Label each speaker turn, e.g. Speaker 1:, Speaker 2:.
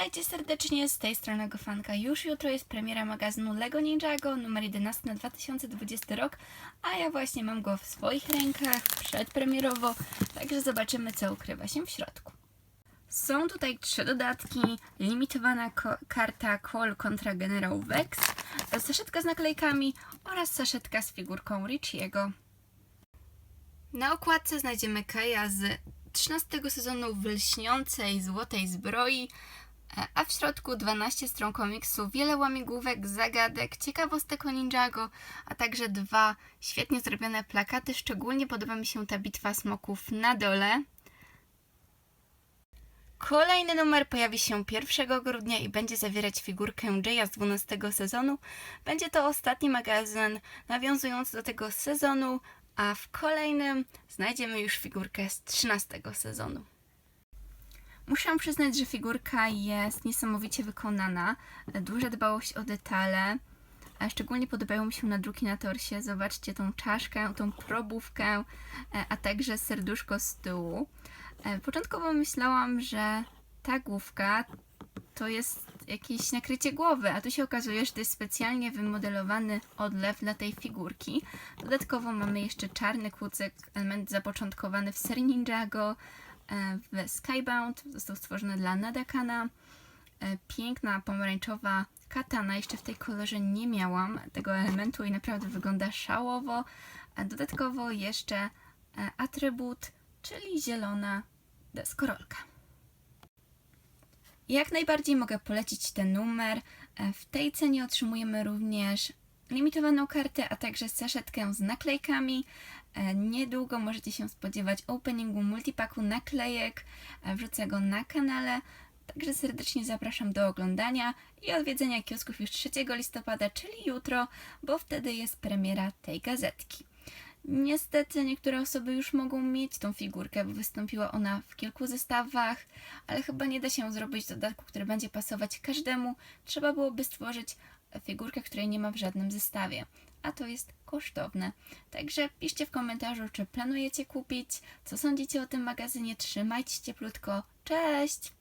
Speaker 1: Witajcie serdecznie, z tej strony Gofanka. Już jutro jest premiera magazynu LEGO Ninjago numer 11 na 2020 rok, a ja właśnie mam go w swoich rękach przedpremierowo, także zobaczymy co ukrywa się w środku. Są tutaj trzy dodatki, limitowana ko- karta Call kontra Generał Vex, saszetka z naklejkami oraz saszetka z figurką Richiego. Na okładce znajdziemy Kaja z 13 sezonu w lśniącej złotej zbroi, a w środku 12 stron komiksu, wiele łamigłówek, zagadek, ciekawostek o Ninjago, a także dwa świetnie zrobione plakaty. Szczególnie podoba mi się ta bitwa smoków na dole. Kolejny numer pojawi się 1 grudnia i będzie zawierać figurkę Jaya z 12 sezonu. Będzie to ostatni magazyn nawiązujący do tego sezonu, a w kolejnym znajdziemy już figurkę z 13 sezonu. Muszę przyznać, że figurka jest niesamowicie wykonana. Duża dbałość o detale. A szczególnie podobają mi się nadruki na torsie. Zobaczcie tą czaszkę, tą probówkę, e, a także serduszko z tyłu. E, Początkowo myślałam, że ta główka to jest jakieś nakrycie głowy, a tu się okazuje, że to jest specjalnie wymodelowany odlew dla tej figurki. Dodatkowo mamy jeszcze czarny kucyk, element zapoczątkowany w serii Ninjago, w Skybound, został stworzony dla Nadakana. E, Piękna pomarańczowa katana, jeszcze w tej kolorze nie miałam tego elementu i naprawdę wygląda szałowo. Dodatkowo jeszcze e, atrybut, czyli zielona deskorolka. Jak najbardziej mogę polecić ten numer. E, W tej cenie otrzymujemy również limitowaną kartę, a także saszetkę z naklejkami. E, Niedługo możecie się spodziewać openingu multipaku naklejek. E, Wrzucę go na kanale. Także serdecznie zapraszam do oglądania i odwiedzenia kiosków już 3 listopada, czyli jutro, bo wtedy jest premiera tej gazetki. Niestety niektóre osoby już mogą mieć tą figurkę, bo wystąpiła ona w kilku zestawach, ale chyba nie da się zrobić dodatku, który będzie pasować każdemu. Trzeba byłoby stworzyć figurkę, której nie ma w żadnym zestawie, a to jest kosztowne. Także piszcie w komentarzu, czy planujecie kupić, co sądzicie o tym magazynie. Trzymajcie cieplutko. Cześć!